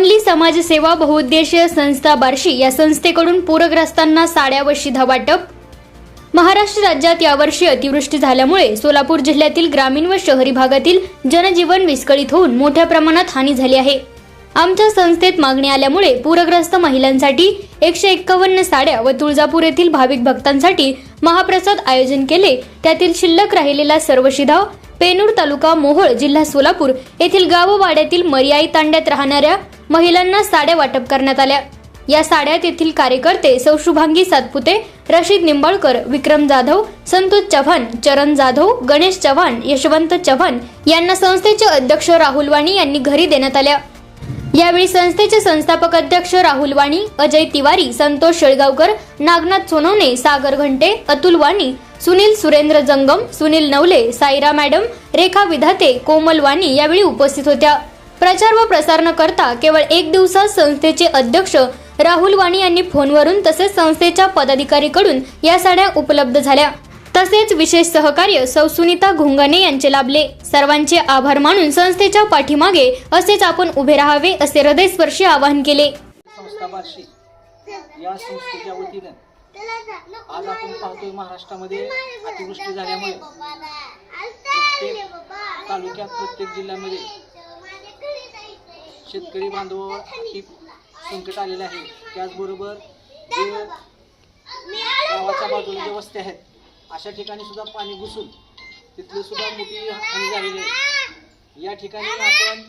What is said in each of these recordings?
Only समाजसेवा बहुउद्देशीय संस्था बार्शी या संस्थेकडून पूरग्रस्तांना साड्या व शिधा वाटप. महाराष्ट्र राज्यात यावर्षी अतिवृष्टी झाल्यामुळे सोलापूर जिल्ह्यातील ग्रामीण व शहरी भागातील जनजीवन विस्कळीत होऊन मोठ्या प्रमाणात हानी झाली आहे. आमच्या संस्थेत मागणी आल्यामुळे पूरग्रस्त महिलांसाठी एकशे एक्कावन्न साड्या व तुळजापूर येथील भाविक भक्तांसाठी महाप्रसाद आयोजन केले. त्यातील शिल्लक राहिलेला सर्व शिधाव पेनूर तालुका मोहोळ जिल्हा सोलापूर येथील गाववाड्यातील मर्याई तांड्यात राहणाऱ्या महिलांना साड्या वाटप करण्यात आल्या. या साड्या तेथील कार्यकर्ते सौ शुभांगी सातपुते रशीद निंबाळकर विक्रम जाधव संतोष चव्हाण चरण जाधव गणेश चव्हाण यशवंत चव्हाण यांना संस्थेचे अध्यक्ष राहुल वाणी यांनी घरी देण्यात आल्या. यावेळी संस्थेचे संस्थापक अध्यक्ष राहुल वाणी अजय तिवारी संतोष शेळगावकर नागनाथ सोनवणे सागर घंटे अतुल वाणी सुनील सुरेंद्र जंगम सुनील नवले साईरा मॅडम रेखा विधाते कोमल वाणी यावेळी उपस्थित होत्या. प्रचार व प्रसार न करता केवळ एक दिवसात संस्थेचे अध्यक्ष राहुल वाणी यांनी फोनवरून तसेच संस्थेच्या पदाधिकारीकडून या साड्या उपलब्ध झाल्या. तसेच विशेष सहकार्य सौ सुनीता घोंगाने यांचे लाभले. सर्वांचे आभार मानून संस्थेच्या पाठीमागे असेच आपण उभे राहावे असे हृदयस्पर्शी आवाहन केले. या संस्थेच्या वतीनं आज आपण पाहतोय महाराष्ट्रामध्ये अतिवृष्टी झाल्यामुळे प्रत्येक तालुक्यात प्रत्येक जिल्ह्यामध्ये शेतकरी बांधवावर अति संकट आलेलं आहे. त्याचबरोबर जे गावाच्या बाजूला जे वस्त्या आहेत अशा ठिकाणी सुद्धा पाणी घुसून तिथली सुद्धा मोठी हानी झालेली आहे. या ठिकाणी आपण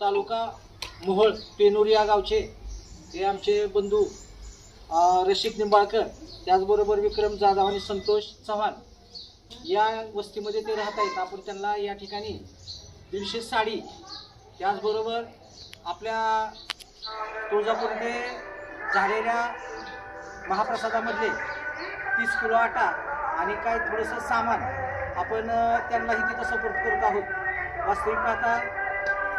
तालुका मोहोळ पेनूर या गावचे ते आमचे बंधू रशीद निंबाळकर त्याचबरोबर विक्रम जाधव आणि संतोष चव्हाण या वस्तीमध्ये ते राहत आहेत. आपण त्यांना या ठिकाणी दीडशे साडी त्याचबरोबर आपल्या तुळजापूरमध्ये झालेल्या महाप्रसादामधले तीस किलो आटा आणि काय थोडंसं सामान आपण त्यांनाही तिथं सपोर्ट करत आहोत. वास्तविक पाहता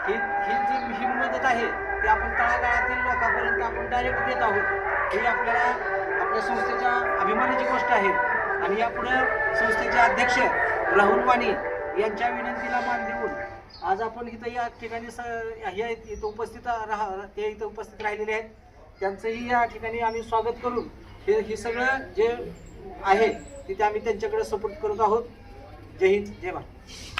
ही ही जी ही मदत आहे ती आपण तळागाळातील लोकांपर्यंत आपण डायरेक्ट देत आहोत. ही आपल्याला आपल्या संस्थेच्या अभिमानाची गोष्ट आहे. आणि यापुढे संस्थेचे अध्यक्ष राहुल वाणी यांच्या विनंतीला मान देऊन आज आपण इथं या ठिकाणी स हे इथं उपस्थित राहा ते इथं उपस्थित राहिलेले आहेत. त्यांचंही या ठिकाणी आम्ही स्वागत करून हे हे सगळं जे आहे तिथे आम्ही त्यांच्याकडे सपोर्ट करत आहोत. जय हिंद जय भारत.